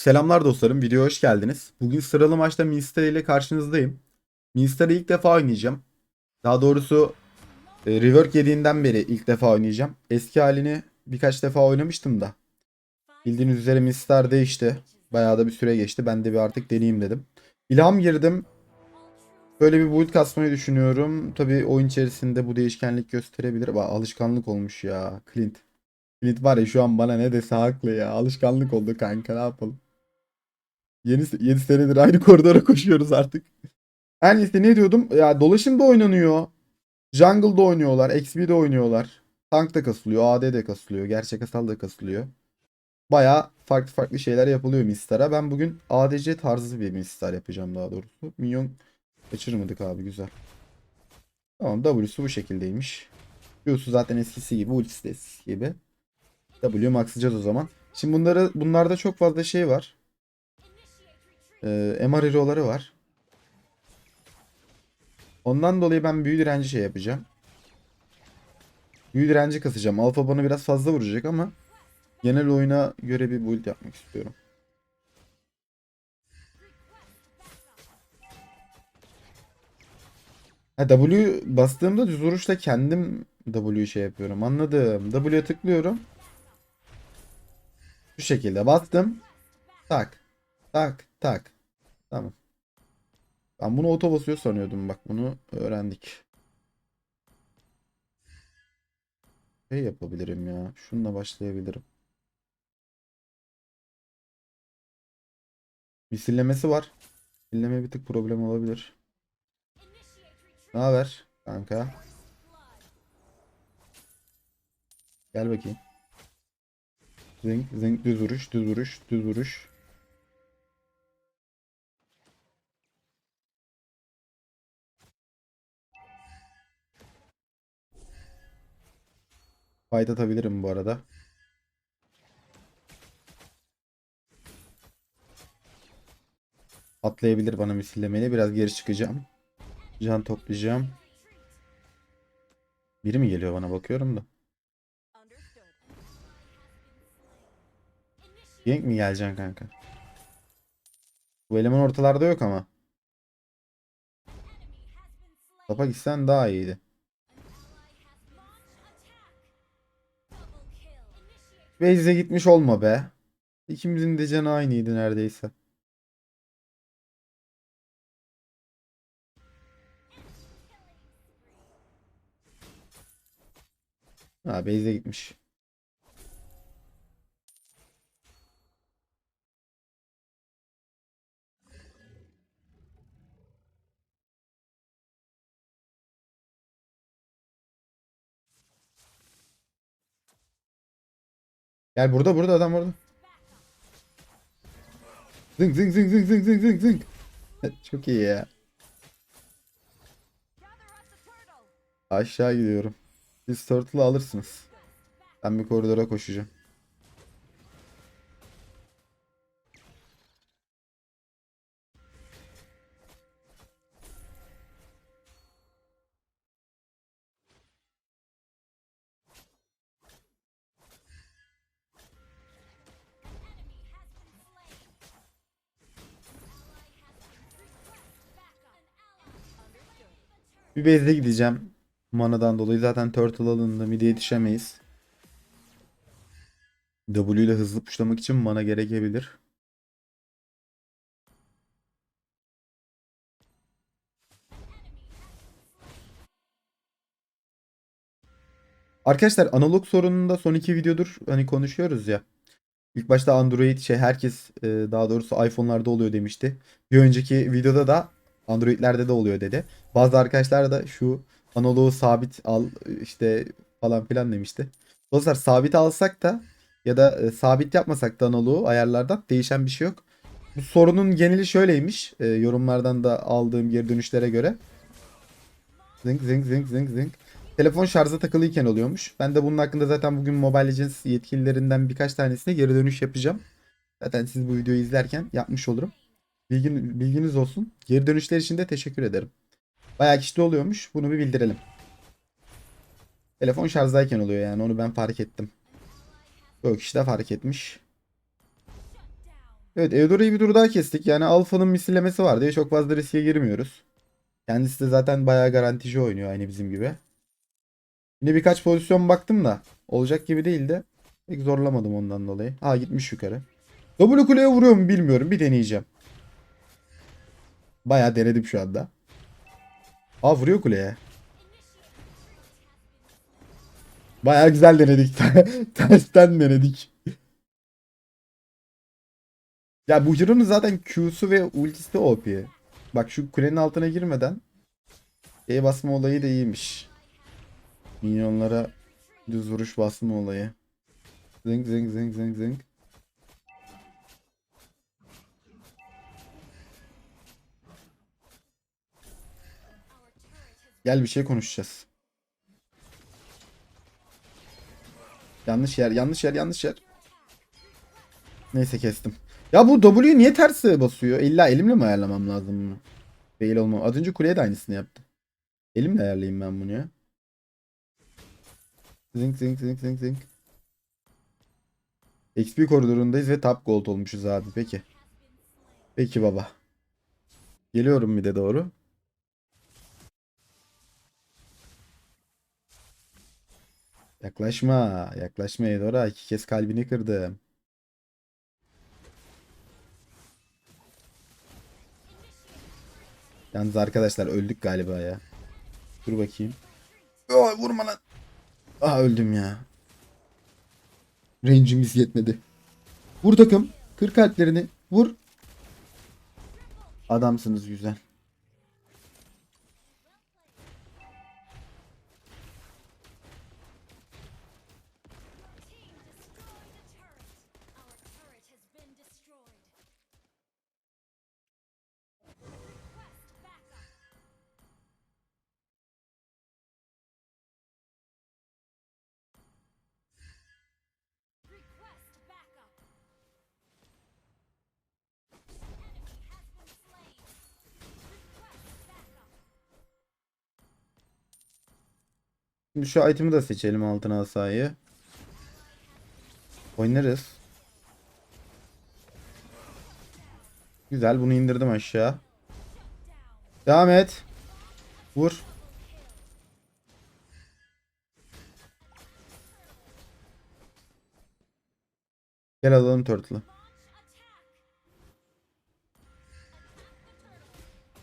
Selamlar dostlarım, videoya hoş geldiniz. Bugün sıralı maçta Minster ile karşınızdayım. Minster'ı ilk defa oynayacağım. Daha doğrusu e, rework yediğinden beri ilk defa oynayacağım. Eski halini birkaç defa oynamıştım da. Bildiğiniz üzere Minster değişti. Bayağı da bir süre geçti. Ben de bir artık deneyeyim dedim. İlham girdim. Böyle bir build kasmayı düşünüyorum. Tabii oyun içerisinde bu değişkenlik gösterebilir. Bak alışkanlık olmuş ya. Clint. Clint var ya şu an bana ne dese haklı ya. Alışkanlık oldu kanka ne yapalım. Yeni 7 senedir aynı koridora koşuyoruz artık. Her neyse ne diyordum? Ya dolaşımda oynanıyor. Jungle'da oynuyorlar. XP'de oynuyorlar. Tank da kasılıyor. AD de kasılıyor. Gerçek asal da kasılıyor. Baya farklı farklı şeyler yapılıyor Mistar'a. Ben bugün ADC tarzı bir Mistar yapacağım daha doğrusu. Minyon kaçırmadık abi güzel. Tamam W'su bu şekildeymiş. Q'su zaten eskisi gibi. Ultisi de eskisi gibi. W maxlayacağız o zaman. Şimdi bunları bunlarda çok fazla şey var. Ee, MR hero'ları var. Ondan dolayı ben büyü direnci şey yapacağım. Büyü direnci kasacağım. Alfa bana biraz fazla vuracak ama genel oyuna göre bir build yapmak istiyorum. Ha, W bastığımda düz vuruşla kendim W şey yapıyorum. Anladım. W'ye tıklıyorum. Bu şekilde bastım. Tak. Tak. Tak. Tamam. Ben bunu oto basıyor sanıyordum. Bak bunu öğrendik. Şey yapabilirim ya. Şununla başlayabilirim. Misillemesi var. Misilleme bir tık problem olabilir. Ne haber kanka? Gel bakayım. Zing zing düz vuruş düz vuruş düz vuruş. Fight atabilirim bu arada. Atlayabilir bana misillemeli. Biraz geri çıkacağım. Can toplayacağım. Biri mi geliyor bana bakıyorum da. Gank mi geleceksin kanka? Bu eleman ortalarda yok ama. Topa gitsen daha iyiydi. Base'e gitmiş olma be. İkimizin de canı aynıydı neredeyse. Ha base'e gitmiş. Gel burada burada adam burada. Zing zing zing zing zing zing zing zing. Çok iyi ya. Aşağı gidiyorum. Siz turtle'ı alırsınız. Ben bir koridora koşacağım. Bir base'e gideceğim. Mana'dan dolayı zaten turtle alındı. Mid'e yetişemeyiz. W ile hızlı puşlamak için mana gerekebilir. Arkadaşlar analog sorununda son iki videodur hani konuşuyoruz ya. İlk başta Android şey herkes e, daha doğrusu iPhone'larda oluyor demişti. Bir önceki videoda da Android'lerde de oluyor dedi. Bazı arkadaşlar da şu analogu sabit al işte falan filan demişti. Dostlar sabit alsak da ya da e, sabit yapmasak da analogu ayarlardan değişen bir şey yok. Bu sorunun geneli şöyleymiş. e, yorumlardan da aldığım geri dönüşlere göre. Zing zing zing zing zing. Telefon şarja takılıyken oluyormuş. Ben de bunun hakkında zaten bugün Mobile Legends yetkililerinden birkaç tanesine geri dönüş yapacağım. Zaten siz bu videoyu izlerken yapmış olurum. Bilgin, bilginiz olsun. Geri dönüşler için de teşekkür ederim. Bayağı kişide oluyormuş. Bunu bir bildirelim. Telefon şarjdayken oluyor yani onu ben fark ettim. Çok kişi de fark etmiş. Evet Eudora'yı bir tur daha kestik. Yani Alfa'nın misillemesi var diye çok fazla riske girmiyoruz. Kendisi de zaten bayağı garantici oynuyor aynı bizim gibi. Yine birkaç pozisyon baktım da olacak gibi değildi. Pek zorlamadım ondan dolayı. Ha gitmiş yukarı. W kuleye vuruyor mu bilmiyorum. Bir deneyeceğim. Bayağı denedim şu anda. Aa vuruyor kuleye. Bayağı güzel denedik. Tersten denedik. Ya bu Jiro'nun zaten Q'su ve ultisi de OP. Bak şu kulenin altına girmeden E basma olayı da iyiymiş. Minyonlara düz vuruş basma olayı. Zing zing zing zing zing. Gel bir şey konuşacağız. Yanlış yer, yanlış yer, yanlış yer. Neyse kestim. Ya bu W niye ters basıyor? İlla elimle mi ayarlamam lazım bunu? Değil olmam. Az önce kuleye de aynısını yaptım. Elimle ayarlayayım ben bunu ya. Zing zing zing zing zing. XP koridorundayız ve top gold olmuşuz abi. Peki. Peki baba. Geliyorum bir de doğru. Yaklaşma. Yaklaşma Edora. İki kez kalbini kırdım. Yalnız arkadaşlar öldük galiba ya. Dur bakayım. Aa, vurma lan. Aa öldüm ya. Range'imiz yetmedi. Vur takım. Kır kalplerini. Vur. Adamsınız güzel. Şimdi şu item'i de seçelim altına asayı. Oynarız. Güzel bunu indirdim aşağı. Devam et. Vur. Gel alalım turtle'ı.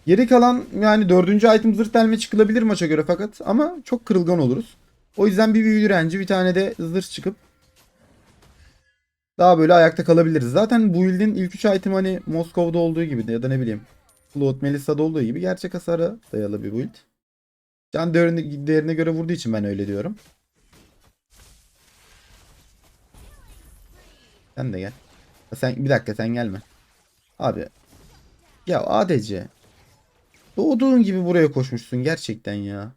Geri kalan yani dördüncü item zırh delme çıkılabilir maça göre fakat ama çok kırılgan oluruz. O yüzden bir büyü direnci bir tane de zırh çıkıp daha böyle ayakta kalabiliriz. Zaten bu build'in ilk 3 item hani Moskova'da olduğu gibi ya da ne bileyim Float Melissa'da olduğu gibi gerçek hasara dayalı bir build. Can değerine, değerine göre vurduğu için ben öyle diyorum. Sen de gel. Sen bir dakika sen gelme. Abi. Ya ADC. Doğduğun gibi buraya koşmuşsun gerçekten ya.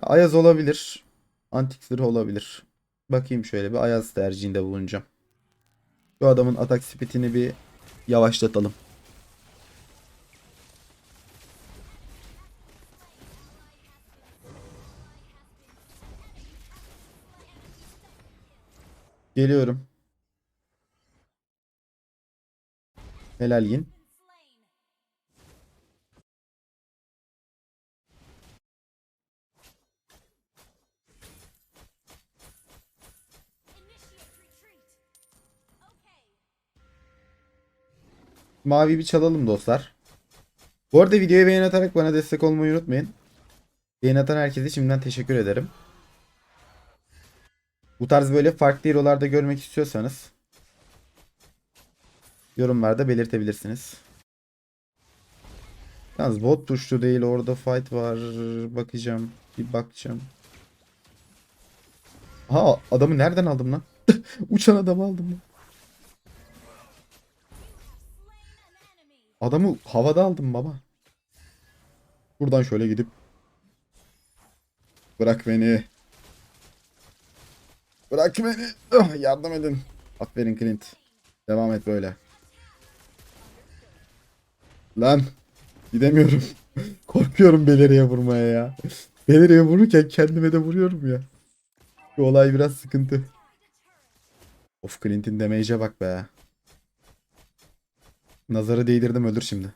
Ayaz olabilir. Antik zırh olabilir. Bakayım şöyle bir Ayaz tercihinde bulunacağım. Şu adamın atak speedini bir yavaşlatalım. Geliyorum. Helal yin. Mavi bir çalalım dostlar. Bu arada videoya beğen atarak bana destek olmayı unutmayın. Beğen atan herkese şimdiden teşekkür ederim. Bu tarz böyle farklı hero'larda görmek istiyorsanız yorumlarda belirtebilirsiniz. Yalnız bot tuşlu değil orada fight var. Bakacağım. Bir bakacağım. Aha adamı nereden aldım lan? Uçan adamı aldım lan. Adamı havada aldım baba. Buradan şöyle gidip Bırak beni. Bırak beni. Ah, yardım edin. Aferin Clint. Devam et böyle. Lan. Gidemiyorum. Korkuyorum Beleri'ye vurmaya ya. Beleri'ye vururken kendime de vuruyorum ya. Bu olay biraz sıkıntı. Of Clint'in damage'e bak be. Nazarı değdirdim ölür şimdi.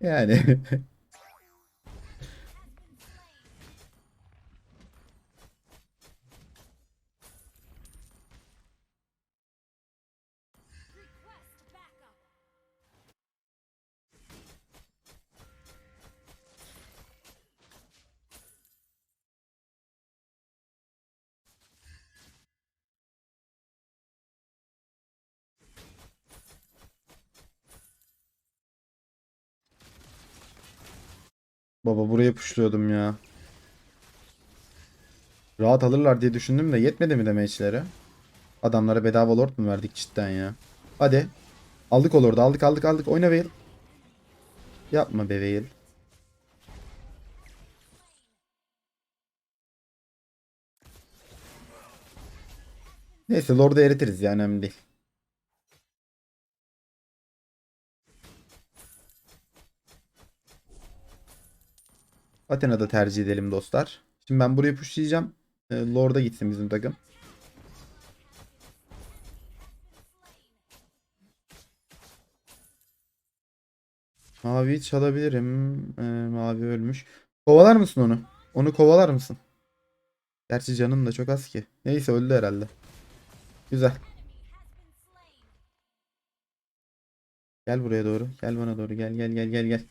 Yani. Baba buraya puşluyordum ya. Rahat alırlar diye düşündüm de yetmedi mi damage'leri? Adamlara bedava lord mu verdik cidden ya? Hadi. Aldık o lord'u aldık aldık aldık. Oyna Veil. Yapma be Veil. Neyse lord'u eritiriz ya önemli değil. Athena'da tercih edelim dostlar. Şimdi ben burayı pushlayacağım. Ee, Lord'a gitsin bizim takım. Mavi çalabilirim. Ee, mavi ölmüş. Kovalar mısın onu? Onu kovalar mısın? Gerçi canın da çok az ki. Neyse öldü herhalde. Güzel. Gel buraya doğru. Gel bana doğru. Gel gel gel gel gel.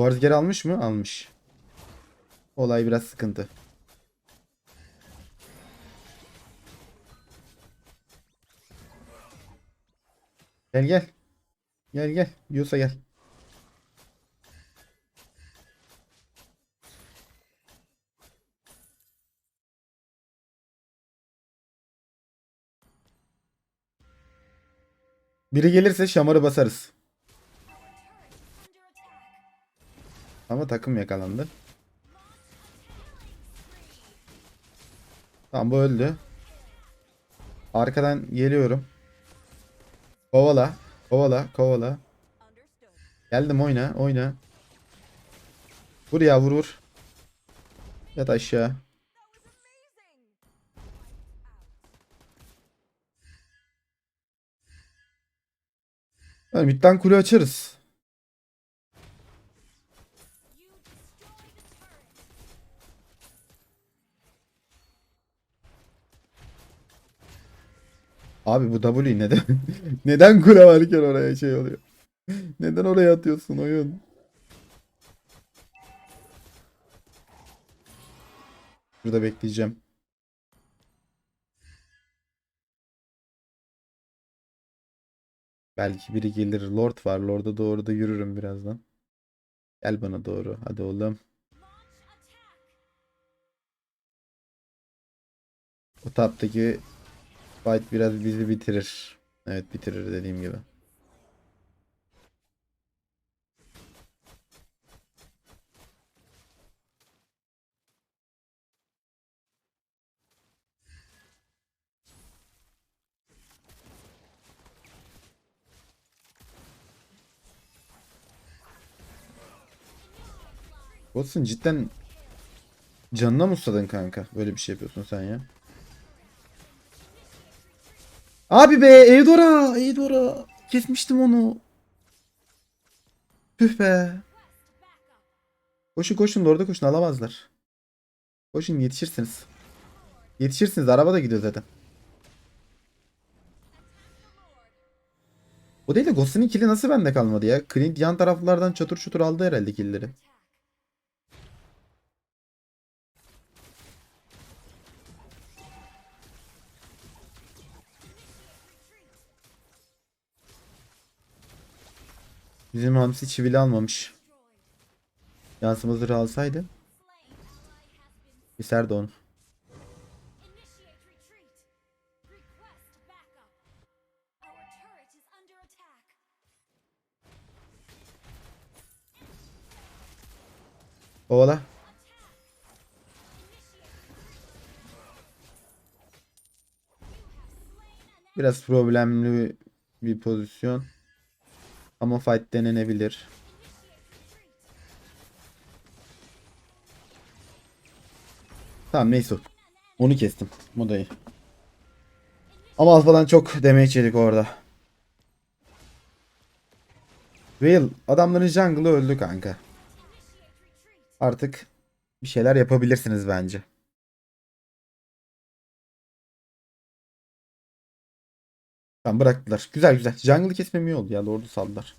Varız geri almış mı? Almış. Olay biraz sıkıntı. Gel gel. Gel gel. Yiyorsa gel. Biri gelirse şamarı basarız. Ama takım yakalandı. Tamam bu öldü. Arkadan geliyorum. Kovala. Kovala. Kovala. Geldim oyna. Oyna. Vur ya vur vur. Yat aşağı. Yani midden kule açarız. Abi bu W neden? neden kule varken oraya şey oluyor? neden oraya atıyorsun oyun? Burada bekleyeceğim. Belki biri gelir. Lord var. Lord'a doğru da yürürüm birazdan. Gel bana doğru. Hadi oğlum. O taptaki fight biraz bizi bitirir. Evet bitirir dediğim gibi. Watson cidden canına mı kanka? Böyle bir şey yapıyorsun sen ya. Abi be Eudora, Eudora. Kesmiştim onu. Tüh be. Koşun koşun orada koşun alamazlar. Koşun yetişirsiniz. Yetişirsiniz araba da gidiyor zaten. O değil de Ghost'un kili nasıl bende kalmadı ya? Clint yan taraflardan çatır çutur aldı herhalde killleri. Bizim hamsi çivili almamış. Yansıma zırhı alsaydı keserdi onu. Ovala. Biraz problemli bir pozisyon. Ama fight denenebilir. Tamam neyse. Onu kestim. Modayı. Ama alfadan çok damage yedik orada. Veil adamların jungle'ı öldü kanka. Artık bir şeyler yapabilirsiniz bence. Tamam bıraktılar. Güzel güzel. Jungle'ı kesmem iyi oldu ya. Lord'u saldılar.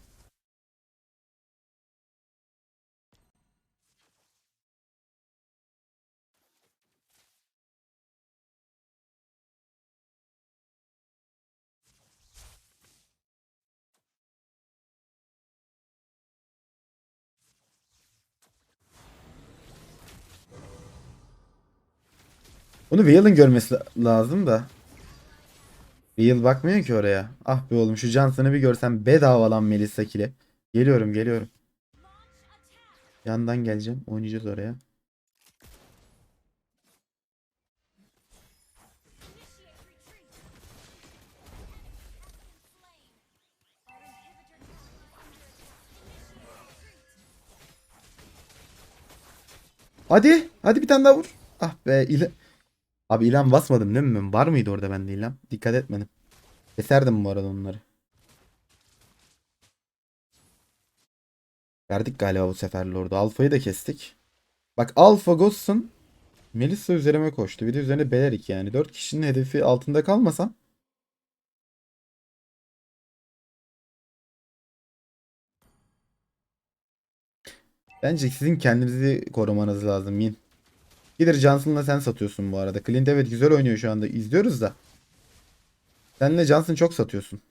Onu Veil'in görmesi la- lazım da. Veil bakmıyor ki oraya. Ah be oğlum şu Johnson'ı bir görsem bedava lan Melissa kill'e. Geliyorum geliyorum. Yandan geleceğim. Oynayacağız oraya. Hadi. Hadi bir tane daha vur. Ah be. İle... Abi ilan basmadım değil mi? ben? Var mıydı orada bende ilan? Dikkat etmedim. Keserdim bu arada onları. Verdik galiba bu sefer Lord'u. Alfa'yı da kestik. Bak Alfa Ghost'un Melissa üzerime koştu. Bir de üzerine Belerik yani. 4 kişinin hedefi altında kalmasam. Bence sizin kendinizi korumanız lazım Min. Gider Johnson'la sen satıyorsun bu arada. Clint evet güzel oynuyor şu anda. İzliyoruz da. Senle Johnson çok satıyorsun.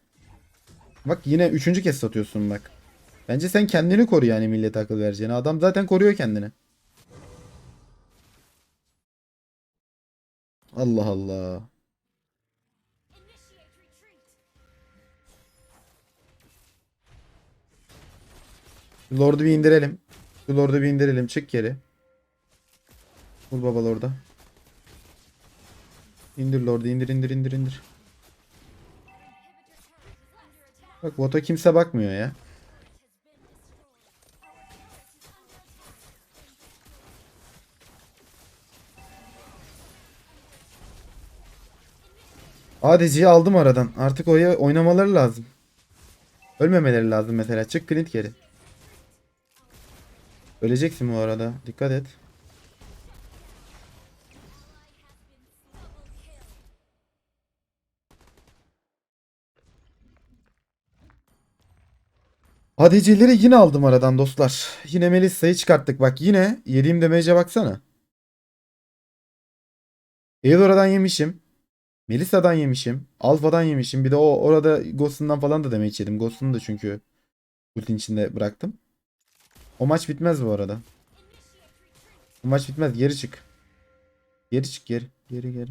Bak yine üçüncü kez satıyorsun bak. Bence sen kendini koru yani millet akıl vereceğine. Adam zaten koruyor kendini. Allah Allah. Lord'u bir indirelim. Lord'u bir indirelim. Çık geri. Vur baba Lord'a. İndir Lord'u indir indir indir indir. Bak bota kimse bakmıyor ya. ADC'yi aldım aradan. Artık oraya oynamaları lazım. Ölmemeleri lazım mesela. Çık Clint geri. Öleceksin bu arada. Dikkat et. ADC'leri yine aldım aradan dostlar. Yine Melissa'yı çıkarttık. Bak yine yediğim damage'e baksana. Eudora'dan yemişim. Melissa'dan yemişim. Alpha'dan yemişim. Bir de o orada Ghost'undan falan da damage yedim. Ghost'unu da çünkü ultin içinde bıraktım. O maç bitmez bu arada. Bu maç bitmez. Geri çık. Geri çık geri. Geri geri.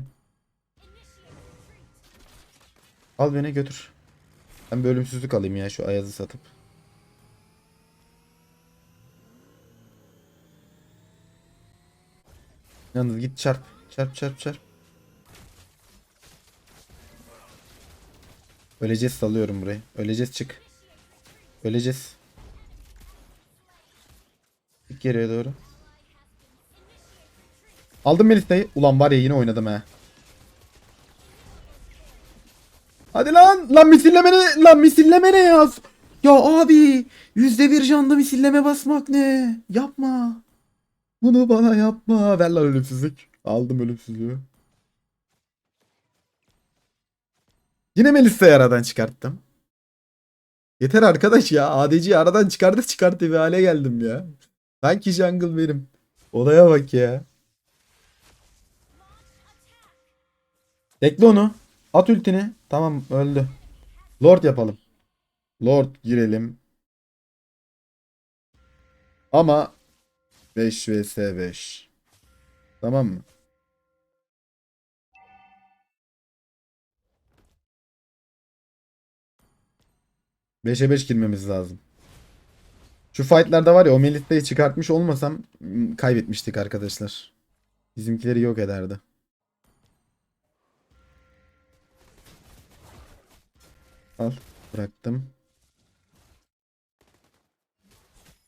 Al beni götür. Ben bir ölümsüzlük alayım ya şu Ayaz'ı satıp. Yalnız git çarp. Çarp çarp çarp. Öleceğiz salıyorum burayı. Öleceğiz çık. Öleceğiz. Çık geriye doğru. Aldım Melisa'yı. Ulan var ya yine oynadım ha. Hadi lan. Lan misilleme ne? Lan misilleme ne ya? Ya abi. Yüzde bir canda misilleme basmak ne? Yapma. Bunu bana yapma. Ver lan ölümsüzlük. Aldım ölümsüzlüğü. Yine Melisa'yı aradan çıkarttım. Yeter arkadaş ya. ADC'yi aradan çıkardı çıkarttı bir hale geldim ya. Sanki jungle benim. Olaya bak ya. Bekle onu. At ultini. Tamam öldü. Lord yapalım. Lord girelim. Ama 5 vs 5. Tamam mı? Beşe 5 girmemiz lazım. Şu fightlarda var ya o Melita'yı çıkartmış olmasam m, kaybetmiştik arkadaşlar. Bizimkileri yok ederdi. Al. Bıraktım.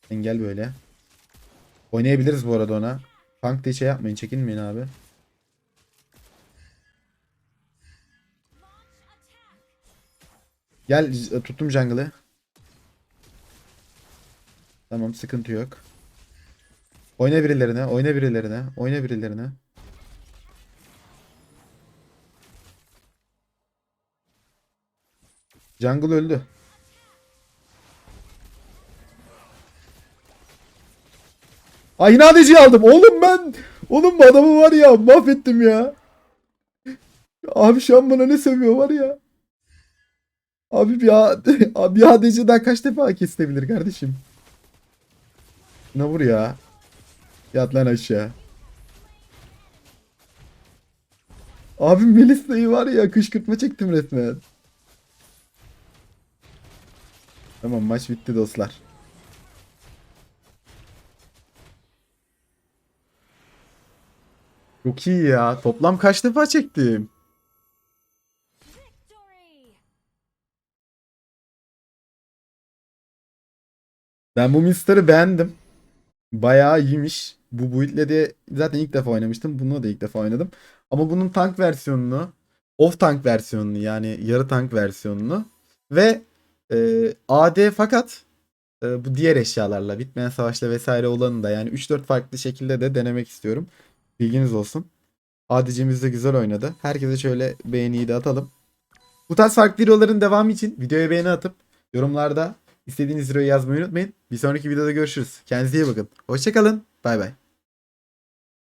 Engel böyle. Oynayabiliriz bu arada ona. Tank diye şey yapmayın. Çekinmeyin abi. Gel tuttum jungle'ı. Tamam sıkıntı yok. Oyna birilerine, oyna birilerine, oyna birilerine. Jungle öldü. Ay nadeci aldım. Oğlum ben. Oğlum bu adamı var ya mahvettim ya. Abi şu an bana ne sövüyor var ya. Abi bir, abi bir ADC'den kaç defa kesilebilir kardeşim? Ne vur ya. Yat lan aşağı. Abi Melisa'yı var ya kışkırtma çektim resmen. Tamam maç bitti dostlar. Çok iyi ya. Toplam kaç defa çektim? Ben bu Mister'ı beğendim. Bayağı iyiymiş. Bu build'le de zaten ilk defa oynamıştım. Bunu da ilk defa oynadım. Ama bunun tank versiyonunu, off tank versiyonunu yani yarı tank versiyonunu ve e, AD fakat e, bu diğer eşyalarla bitmeyen savaşla vesaire olanı da yani 3-4 farklı şekilde de denemek istiyorum. Bilginiz olsun. ADC'miz de güzel oynadı. Herkese şöyle beğeniyi de atalım. Bu tarz farklı videoların devamı için videoya beğeni atıp yorumlarda İstediğiniz hero'yu yazmayı unutmayın. Bir sonraki videoda görüşürüz. Kendinize iyi bakın. Hoşçakalın. Bay bay.